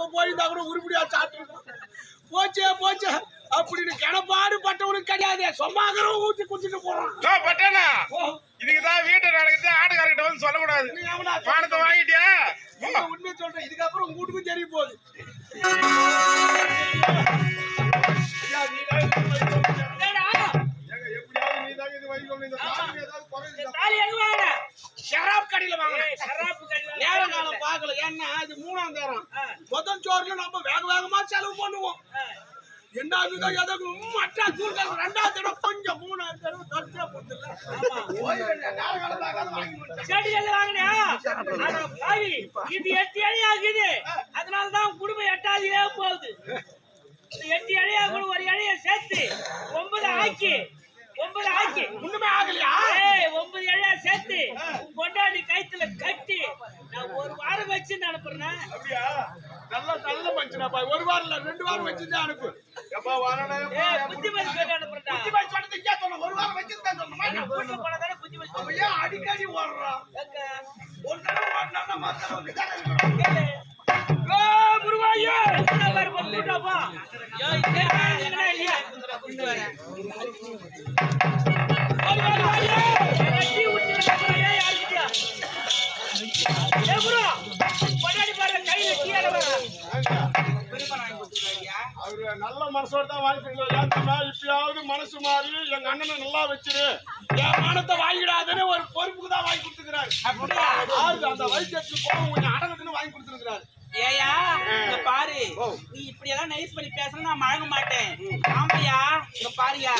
நம்ம போயிருந்தா கூட உருப்படியா சாப்பிட்டுருக்கோம். போச்சே போச்சே. அப்படின்னு கிணப்பாடு பட்டவனுக்கு கிடையாது. சொம்மாகரம் ஊத்தி குடிச்சிட்டு போறான். ஓ, பட்டானா? ஓ, இதுக்கு தான் வீட்டு நடக்குது ஆட்டுக்காரர்கிட்ட வந்து சொல்லக்கூடாது. பானத்தை வாங்கிட்டியா? உண்மை சொல்றேன் இதுக்கப்புறம் உங்க வீட்டுக்கும் தெரிய போகுது. நீ தான் இது எப்படியாவது. இந்த ஏதாவது? தாலி எங்க வாங்கின? ஷராப் கடையில வாங்கினேன் ஏய், சராப்பு கடையில நேர காலம் பார்க்கல. ஏன்னா இது மூணாம் தேரம். முதல் சோறுல நம்ம வேக வேகமா செலவு பண்ணுவோம். ஆ. என்ன அதுதோ எதோ மட்டா தூக்கம் ரெண்டாவது தடவை கொஞ்சம் மூணாவது தடவை தொடர்ச்சியா போட்டுல நேர காலம் பார்க்காத வாங்கி முடிச்சேன். செடி எல்லாம் வாங்கினியா? பாவி, இது எட்டு அடி ஆகுது. அதனாலதான் குடும்பம் எட்டாவதுலயே போகுது. எட்டு அடியா கூட ஒரு அடியை சேர்த்து ஒன்பது ஆக்கி ஒன்பது ஆக்கி. ஒண்ணுமே ஆகலையா? ஒன்பது அடியா சேர்த்து பொண்டாட்டி கைத்துல கட்டி ஒரு வாரம் வச்சு அனுப்புறேன். அப்படியா? நல்ல நல்ல மனுஷனாப்பா. ஒரு வாரம் இல்ல ரெண்டு வாரம் வச்சுதான் அனுப்பு. எப்பா வரடா சொல்லி அனுப்புறேன் புத்தி போய் சொன்னது ஏன் சொன்ன ஒரு வாரம் வச்சுதான் சொன்னமா வீட்டுல போனதானே புத்திமதி அவன் ஏன் அடிக்கடி ஓடுறான்? ஒரு தடவை ஓடினா. கேளு. பேர் இதே இல்லையா? அவரு நல்ல மனசோட தான் ஏன்னா இப்பயாவது மனசு மாறி எங்க அண்ணனை நல்லா வச்சிரு. என் மானத்தை வாங்கிடாதுன்னு ஒரு பொறுப்புக்கு தான் வாங்கி கொடுத்துக்கிறாரு. அந்த வைத்தியத்துக்கு போக கொஞ்சம் அடங்கத்துன்னு வாங்கி கொடுத்துருக்காரு ஏயா பாரு. நீ இப்படி எல்லாம் நைஸ் பண்ணி பேசுனா நான் மழங்க மாட்டேன். ஆமாயா இங்க பாருயா